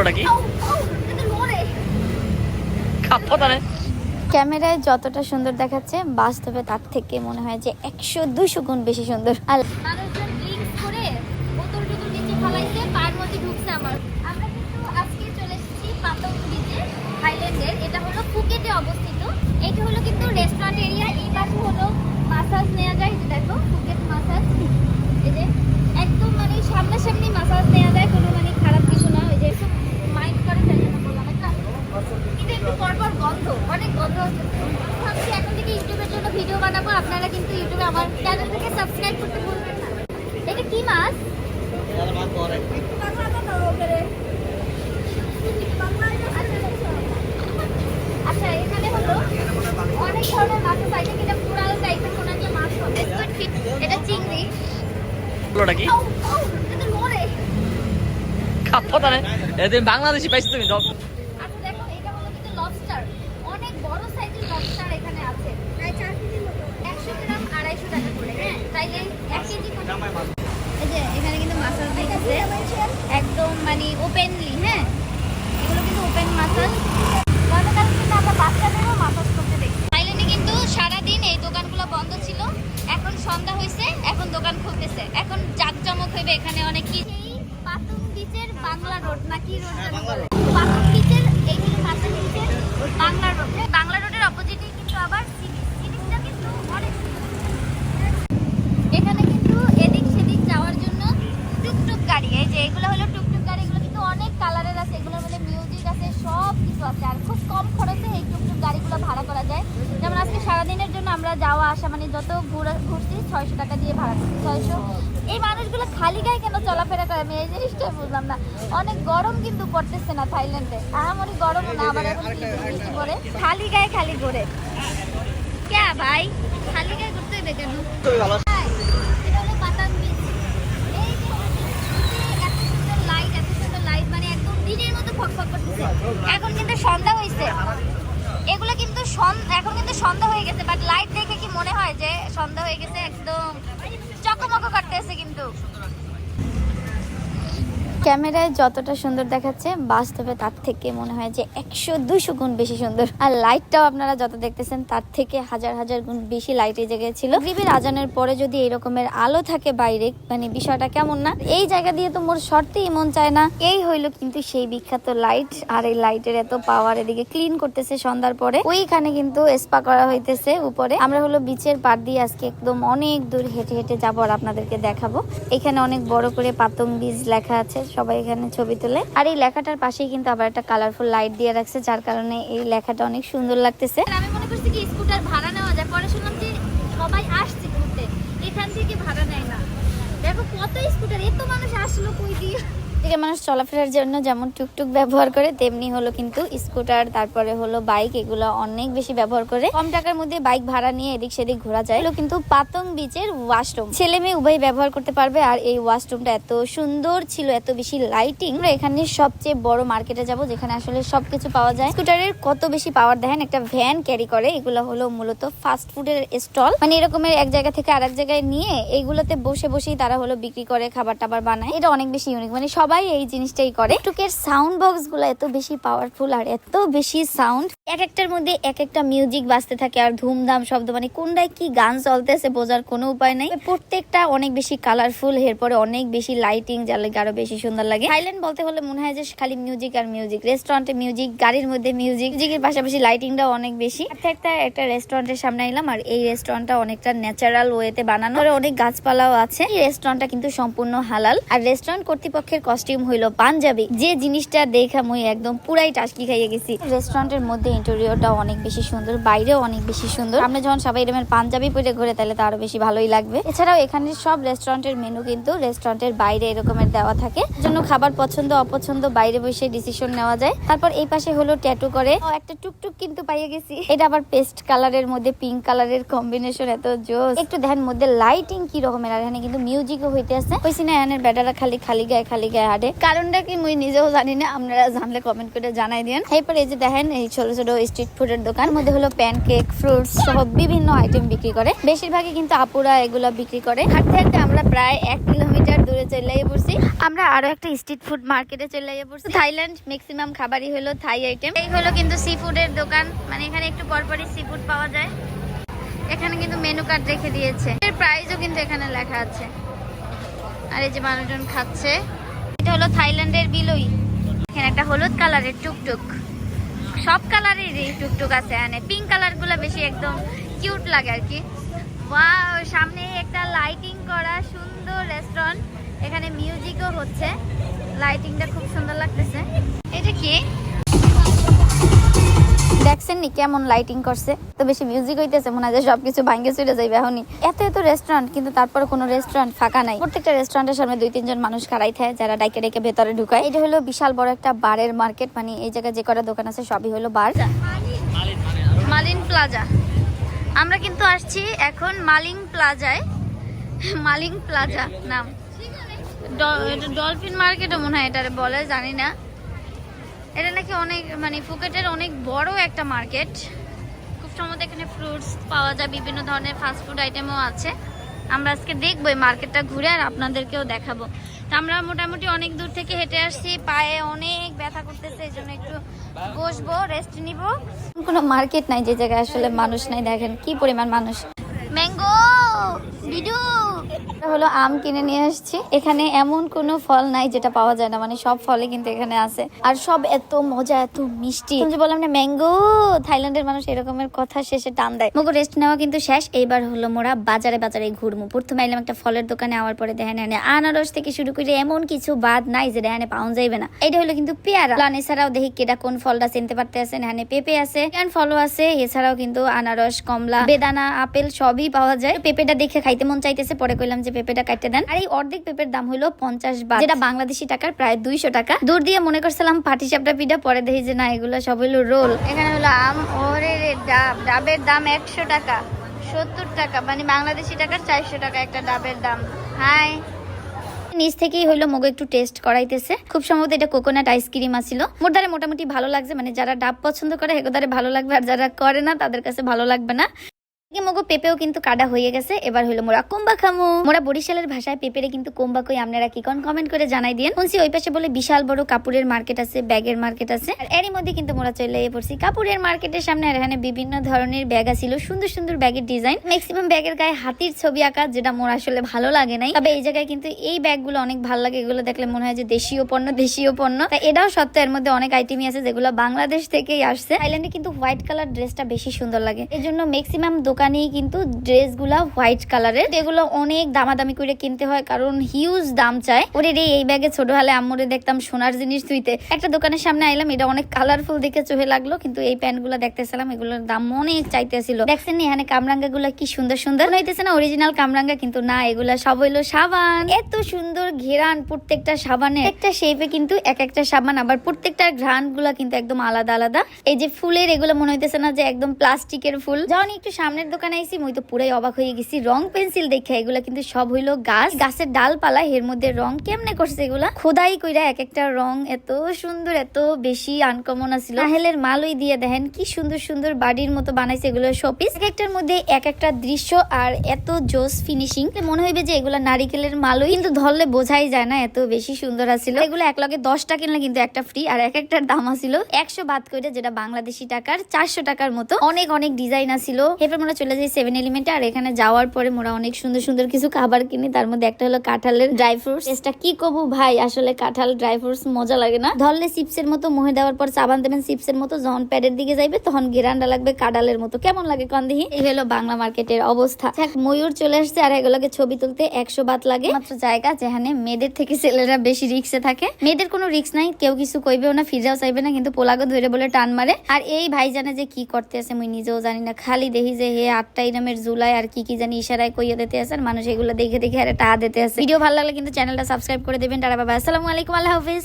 ওটা কি? কাপ্পতানে ক্যামেরায় যতটা সুন্দর দেখাচ্ছে বাস্তবে তার থেকে মনে হয় যে একশো দুশো গুণ বেশি সুন্দর। আর এটা হলো ফুকেটে অবস্থিত। এটা হলো কিন্তু রেস্টুরেন্ট এরিয়া এই পাশে হলো মাসাজ নেওয়া যায়। যে দেখো ফুকেট মাসাজ এই যে একদম মানে সামনাসামনি মাসাজ নেওয়া যায় কোনো মানে খারাপ কিছু না। ওই যে মাইন্ড করে তাই জন্য বললাম একটা একটু পরপর গন্ধ অনেক গন্ধ হচ্ছে। ভাবছি এখন থেকে ইউটিউবের জন্য ভিডিও বানাবো। আপনারা কিন্তু ইউটিউবে আমার চ্যানেলটাকে সাবস্ক্রাইব করতে ভুলবেন না। এটা কি মাছ? আচ্ছা এখানে হলো অনেক ধরনের মাছ আছে। এটা কিনা পুরাল টাইপের কোনো একটা মাছ হবে। এটা চিংড়ি। ওটা কি? বাংলাদেশি পাইছি তুমি দক আচ্ছা দেখো এটা হলো কিন্তু লবস্টার অনেক বড় সাইজের লবস্টার এখানে আছে প্রায় চার কেজি মতো একশো গ্রাম আড়াইশো টাকা করে হ্যাঁ তাইলে এক কেজি করে একদম মানে ওপেনলি হ্যাঁ? এগুলো কিন্তু ওপেন মাসাজ। গতকাল কিন্তু সারাদিন এই দোকানগুলো বন্ধ ছিল। এখন সন্ধ্যা হয়েছে এখন দোকান খুলতেছে। এখন জাকজমক হইবে এখানে অনেক কি পাতুম বিচের বাংলা রোড নাকি রোড জানি বলে? এই যে পাতুম বাংলা রোড। বাংলা রোডের অপোজিটে কিন্তু আবার সিটি। সিটিটা কিন্তু অনেক এখানে কিন্তু এদিক সেদিক যাওয়ার জন্য এই যে এগুলো হলো টুকটুক গাড়ি এগুলো কিন্তু অনেক কালারের আছে এগুলোর মধ্যে মিউজিক আছে সব কিছু আছে। আর খুব কম খরচে এই টুকটুক গাড়িগুলো ভাড়া করা যায়। যেমন আজকে সারাদিনের জন্য আমরা যাওয়া আসা মানে যত ঘুরা ঘুরছি ছয়শো টাকা দিয়ে ভাড়া করছি ছয়শো। এই মানুষগুলো খালি গায়ে কেন চলাফেরা করে? আমি এই জিনিসটা বুঝলাম না। অনেক গরম কিন্তু পড়তেছে না থাইল্যান্ডে। আহামরি গরম না আবার এখন বৃষ্টি বৃষ্টি পড়ে। খালি গায়ে খালি ঘুরে। কে ভাই? খালি গায়ে ঘুরতে হবে কেন হাই, এটা হলো পাতান বিচ। এই যে নিচে এত সুন্দর লাইট, এত সুন্দর লাইট, মানে একদম এখন কিন্তু সন্ধ্যা হয়েছে এগুলো কিন্তু এখন কিন্তু সন্ধ্যা হয়ে গেছে বাট লাইট দেখে কি মনে হয় যে সন্ধ্যা হয়ে গেছে একদম চকমক করতেছে কিন্তু। ক্যামেরায় যতটা সুন্দর দেখাচ্ছে, বাস্তবে তার থেকে মনে হয় যে একশো দুশো গুণ বেশি সুন্দর। আর লাইটটাও আপনারা যত দেখতেছেন, তার থেকে হাজার হাজার গুণ বেশি লাইট এই জায়গায় ছিল। গ্রিবের আজানের পরে যদি এরকমের আলো থাকে বাইরে মানে বিষয়টা কেমন না? এই জায়গা দিয়ে তো মোর সরতেই মন চায় না। এই হইল কিন্তু সেই বিখ্যাত লাইট আর এই লাইটের এত পাওয়ার এদিকে ক্লিন করতেছে সন্ধ্যার পরে। ওইখানে কিন্তু স্পা করা হইতেছে উপরে। আমরা হলো বিচের পার দিয়ে আজকে একদম অনেক দূর হেঁটে হেঁটে যাব আর আপনাদেরকে দেখাবো। এখানে অনেক বড় করে পাতং বীজ লেখা আছে। সবাই এখানে ছবি তোলে। আর এই লেখাটার পাশেই কিন্তু আবার একটা কালারফুল লাইট দিয়ে রাখছে, যার কারণে এই লেখাটা অনেক সুন্দর লাগতেছে। আমি মনে করছি কি স্কুটার ভাড়া নেওয়া যায়। পরে শুনলাম যে সবাই আসছে ঘুরতে। এখান থেকে ভাড়া নেয় না। দেখো কত স্কুটার এত মানুষ আসলো কই দিয়ে? এদিকে মানুষ চলাফেরার জন্য যেমন টুকটুক ব্যবহার করে, তেমনি হলো কিন্তু স্কুটার, তারপরে হলো বাইক, এগুলো অনেক বেশি ব্যবহার করে। কম টাকার মধ্যে বাইক ভাড়া নিয়ে এদিক সেদিক ঘোরা যায়। কিন্তু পাতং বিচের ওয়াশরুম ছেলে মেয়ে উভয় ব্যবহার করতে পারবে আর এই ওয়াশরুমটা এত সুন্দর ছিল, এত বেশি লাইটিং আমরা এখানে সবচেয়ে বড় মার্কেটে যাব, যেখানে আসলে সবকিছু পাওয়া যায়। স্কুটারের কত বেশি পাওয়ার দেখেন? একটা ভ্যান ক্যারি করে। এগুলো হলো মূলত ফাস্ট ফুডের স্টল মানে এরকমের এক জায়গা থেকে আরেক জায়গায় নিয়ে এইগুলোতে বসে বসেই তারা হলো বিক্রি করে খাবার টাবার বানায়। এটা অনেক বেশি ইউনিক মানে সবাই এই জিনিসটাই করে। টুকের সাউন্ড বক্সগুলো এত বেশি পাওয়ারফুল আর এত বেশি সাউন্ড এক একটার মধ্যে এক একটা মিউজিক বাজতে থাকে আর ধুমধাম শব্দ মানে কোনটায় কি গান চলতেছে বোঝার কোনো উপায় নাই। প্রত্যেকটা অনেক বেশি কালারফুল এরপরে অনেক বেশি লাইটিং যার লাগে আরও বেশি সুন্দর লাগে। থাইল্যান্ড বলতে হলে মনে হয় যে খালি মিউজিক আর মিউজিক রেস্টুরেন্টে মিউজিক গাড়ির মধ্যে মিউজিক মিউজিকের পাশাপাশি লাইটিংটাও অনেক বেশি। একটা একটা রেস্টুরেন্টের সামনে এলাম আর এই রেস্টুরেন্টটা অনেকটা ন্যাচারাল ওয়েতে বানানো। অনেক গাছপালাও আছে। এই রেস্টুরেন্টটা কিন্তু সম্পূর্ণ হালাল। আর রেস্টুরেন্ট কর্তৃপক্ষের কস্টিউম হইল পাঞ্জাবি। যে জিনিসটা দেখা মুই একদম পুরাই টাসকি খাইয়ে গেছি। রেস্টুরেন্টের মধ্যে ইন্টেরিয়রটা অনেক বেশি সুন্দর, বাইরেও অনেক বেশি সুন্দর। আমরা যখন সবাই এরকমের পাঞ্জাবি পরে ঘুরে, তাহলে তো আরও বেশি ভালোই লাগবে। এছাড়াও এখানে সব রেস্টুরেন্টের মেনু কিন্তু রেস্টুরেন্টের বাইরে এরকমের দেওয়া থাকে। জন্য খাবার পছন্দ, অপছন্দ, বাইরে বসে ডিসিশন নেওয়া যায়। তারপর এই পাশে হলো ট্যাটু করে। একটা টুকটুক কিন্তু পাইয়ে গেছি। এটা আবার পেস্ট কালারের মধ্যে পিঙ্ক কালারের কম্বিনেশন এত জোস। একটু দেখেন মধ্যে লাইটিং কি রকমের, আর এখানে কিন্তু মিউজিকও হইতে আছে। কইছি না, এখানের ব্যাটারা খালি খালি গায়ে খালি গায়ে হাঁটে কারণটা কি মুই নিজেও জানি না, আপনারা জানলে কমেন্ট করে জানাই দিন এরপর এই যে দেখেন, এই ছোট ছোট স্ট্রিট ফুডের দোকান, মধ্যে হলো প্যান কেক ফ্রুটস সহ বিভিন্ন আইটেম বিক্রি করে। বেশিরভাগই কিন্তু আপুরা এগুলো বিক্রি করে। হাঁটতে হাঁটতে আমরা প্রায় এক কিলোমিটার দূরে দূরে চলে পড়ছি। আমরা আরও একটা স্ট্রিট ফুড মার্কেটে চলে পড়ছি। থাইল্যান্ড ম্যাক্সিমাম খাবারই হলো থাই আইটেম এই হলো কিন্তু সি ফুডের দোকান। মানে এখানে একটু পরপরই সি ফুড পাওয়া যায়। এখানে কিন্তু মেনু কার্ড রেখে দিয়েছে। এর প্রাইসও কিন্তু এখানে লেখা আছে। আর এই যে মানুষজন খাচ্ছে। এটা হলো থাইল্যান্ডের বিলই। এখানে একটা হলুদ কালারের টুকটুক। সব কালারেরই টুকটুক আছে এখানে পিঙ্ক কালারগুলো বেশি একদম কিউট লাগে আর কি। ওয়াও সামনে একটা লাইটিং করা সুন্দর রেস্টুরেন্ট এখানে মিউজিকও হচ্ছে। লাইটিংটা খুব সুন্দর লাগতেছে। এটা কি? দেখছেন নি কেমন লাইটিং করছে? তো বেশি মিউজিক হইতেছে, মনে হয় সবকিছু ভাঙ্গে চলে যাইবে এখনই। এত এত রেস্টুরেন্ট কিন্তু তারপরে কোনো রেস্টুরেন্ট ফাঁকা নাই। প্রত্যেকটা রেস্টুরেন্টের সামনে দুই, তিনজন মানুষ খাড়াই থাকে, যারা ডাইকে ডাইকে ভেতরে ঢুকায়। এটা হলো বিশাল বড় একটা বারের মার্কেট মানে এই জায়গায় যে কটা দোকান আছে, সবই হলো বার। মালিন প্লাজা আমরা কিন্তু আসছি এখন মালিং প্লাজায় মালিং প্লাজা নাম। ডলফিন মার্কেটও মনে হয় এটারে বলে, জানি না। এটা নাকি অনেক মানে ফুকেটের অনেক বড় একটা মার্কেট। খুব সম্ভবত এখানে ফ্রুটস পাওয়া যায়, বিভিন্ন ধরনের ফাস্ট ফুড আইটেমও আছে। আমরা আজকে দেখব এই মার্কেটটা ঘুরে আর আপনাদেরকেও দেখাবো। তো আমরা মোটামুটি অনেক দূর থেকে হেঁটে আসছি, পায়ে অনেক ব্যথা করতেছে, এই জন্য একটু বসবো রেস্ট নিব। কোনো মার্কেট নাই যে জায়গায় আসলে মানুষ নাই, দেখেন কি পরিমাণ মানুষ। ম্যাঙ্গো বিডু এটা হলো আম কিনে নিয়ে আসছি। এখানে এমন কোনো ফল নাই যেটা পাওয়া যায় না মানে সব ফলে কিন্তু এখানে আছে। আর সব এত মজা, এত মিষ্টি। যে বললাম না, ম্যাঙ্গো, থাইল্যান্ডের মানুষ এরকমের কথা শেষে টান দেয়। মুগো রেস্ট নেওয়া কিন্তু শেষ। এইবার হলো মোরা বাজারে বাজারে ঘুরমু। প্রথমে আইলাম একটা ফলের দোকানে, আওয়ার পরে দেখেন আনারস থেকে শুরু করে এমন কিছু বাদ নাই যে এখানে পাওয়া যাইবে না। এটা হলো কিন্তু পেয়ারা। প্লান এছাড়াও দেখি কেটা কোন ফলটা চিনতে পারতে আছেন এখানে পেঁপে আছে এখানে ফলও আছে। এছাড়াও কিন্তু আনারস, কমলা, বেদানা, আপেল সবই পাওয়া যায়। পেঁপেটা দেখে খাইতে মন চাইতেছে, পরে কইলাম যে পেঁপেটা কাটতে দেন, আর এই অর্ধেক পেঁপের দাম হলো পঞ্চাশ বাট যেটা বাংলাদেশি টাকার প্রায় দুইশো টাকা। দূর দিয়ে মনে করছিলাম পাটি চাপটা পিঠা, পরে দেখি যে না, এগুলো সব হলো রোল। এখানে হলো আম, ওরে ডাব, ডাবের দাম একশো টাকা, সত্তর টাকা মানে বাংলাদেশি টাকার চারশো টাকা একটা ডাবের দাম। হাই। নিচ থেকেই হইল মগো একটু টেস্ট করাইতেছে। খুব সম্ভবত এটা কোকোনাট আইসক্রিম আসিল মোর দ্বারা মোটামুটি ভালো লাগছে মানে যারা ডাব পছন্দ করে হেগোদারে ভালো লাগবে, আর যারা করে না, তাদের কাছে ভালো লাগবে না। মগো পেঁপেও কিন্তু কাটা হয়ে গেছে। এবার হইল মোরা কোম্বা খামু। মোরা বরিশালের ভাষায় পেঁপেরে কিন্তু কোম্বা কই আপনারা কি কোন কমেন্ট করে জানাই দিন শুনছি ওই পাশে বলে বিশাল বড় কাপড়ের মার্কেট আছে, ব্যাগের মার্কেট আছে। আর এরই মধ্যে কিন্তু মোরা চলে এ পড়ছি কাপড়ের মার্কেটের সামনে। আর এখানে বিভিন্ন ধরনের ব্যাগ আছিল, সুন্দর সুন্দর ব্যাগের ডিজাইন ম্যাক্সিমাম ব্যাগের গায়ে হাতির ছবি আঁকা, যেটা মোর আসলে ভালো লাগে নাই। তবে এই জায়গায় কিন্তু এই ব্যাগগুলো অনেক ভালো লাগে। এগুলো দেখলে মনে হয় যে দেশীয় পণ্য দেশীয় পণ্য। তা এটাও সত্য এর মধ্যে অনেক আইটেমই আছে যেগুলো বাংলাদেশ থেকেই আসছে। থাইল্যান্ডে কিন্তু হোয়াইট কালার ড্রেসটা বেশি সুন্দর লাগে। এই জন্য ম্যাক্সিমাম দোকানেই কিন্তু ড্রেসগুলা হোয়াইট কালারের। এগুলো অনেক দামাদামি করে কিনতে হয়, কারণ হিউজ দাম চায়। ওরে রে, এই ব্যাগে ছোট হলে আম্মুরে দেখতাম সোনার জিনিস তুইতে একটা দোকানের সামনে আইলাম, এটা অনেক কালারফুল দেখে চোখে লাগল, কিন্তু এই প্যান্টগুলো দেখতেছিলাম, এগুলোর দাম অনেক চাইতেছিল। দেখছেন এখানে কামরাঙ্গা গুলা কি সুন্দর সুন্দর। হইতেছে না অরিজিনাল কামরাঙ্গা, কিন্তু না, এগুলা সব হইল সাবান। এত সুন্দর ঘেরান প্রত্যেকটা সাবানে একটা শেপে কিন্তু এক একটা সাবান, আবার প্রত্যেকটা ঘ্রাণগুলা কিন্তু একদম আলাদা আলাদা। এই যে ফুলের, এগুলো মনে হইতেছে না যে একদম প্লাস্টিকের ফুল। যখন একটু সামনের দোকানে আইসি মুই তো পুরাই অবাক হয়ে গেছি। রং পেন্সিল দেখে এগুলা কিন্তু সব হইল গাছ। গাছের ডালপালা, এর মধ্যে রং কেমনে করছে এগুলা? খোদাই কইরা এক একটা রং এত সুন্দর, এত বেশি আনকমন আছিল। নাহেলের মালই দিয়ে দেখেন কি সুন্দর সুন্দর বাড়ির মতো বানাইছে এগুলো শোপিস এক একটার মধ্যে এক একটা দৃশ্য আর এত জোস ফিনিশিং মনে হইবে যে এগুলা নারিকেলের মালই, কিন্তু ধরলে বোঝাই যায় না, এত বেশি সুন্দর আছিল। এগুলো এক লগে দশটা কিনলে কিন্তু একটা ফ্রি আর এক একটার দাম আছিল একশো বাদ করে যেটা বাংলাদেশি টাকার চারশো টাকার মতো। অনেক অনেক ডিজাইন আছিল। এরপর আমরা চলে যাই সেভেন এলিমেন্টে আর এখানে যাওয়ার পরে মোরা অনেক সুন্দর সুন্দর কিছু খাবার কিনি। তার মধ্যে একটা হলো কাঁঠালের ড্রাই ফ্রুটস এটা কি কবু ভাই? আসলে কাঁঠাল ড্রাই ফ্রুটস মজা লাগে না। ধরলে চিপসের মতো মুহে দেওয়ার পর সাবান দেবেন চিপসের মতো। যখন প্যাডের দিকে যাইবে তখন গেরান্ডা লাগবে কাঁঠালের মতো। কেমন লাগে কন্দিহি? এই হলো বাংলা মার্কেটের অবস্থা। ময়ূর চলে আসছে আর এগুলোকে ছবি তুলতে একশো বাত লাগে। মাত্র জায়গা যেখানে মেয়েদের থেকে ছেলেরা বেশি রিক্সে থাকে। মেয়েদের কোনো রিক্স নাই, কেউ কিছু কইবেও না, ফিরাও চাইবে না। কিন্তু পোলাগো ধরে বলে টান মারে। আর এই ভাই জানে যে কি করতে আছে, মুই নিজেও জানি না। খালি দেখি যে হে আটটা নামের জুলাই আর কি কি জানি ইশারায় কইয়া দিতে আসেন মানুষ এগুলো দেখে দেখে আর টা দিতে আসে ভিডিও ভালো লাগলে কিন্তু চ্যানেলটা সাবস্ক্রাইব করে দেবেন। টাটা বাবা আসসালামু আলাইকুম, আল্লাহ হাফিজ।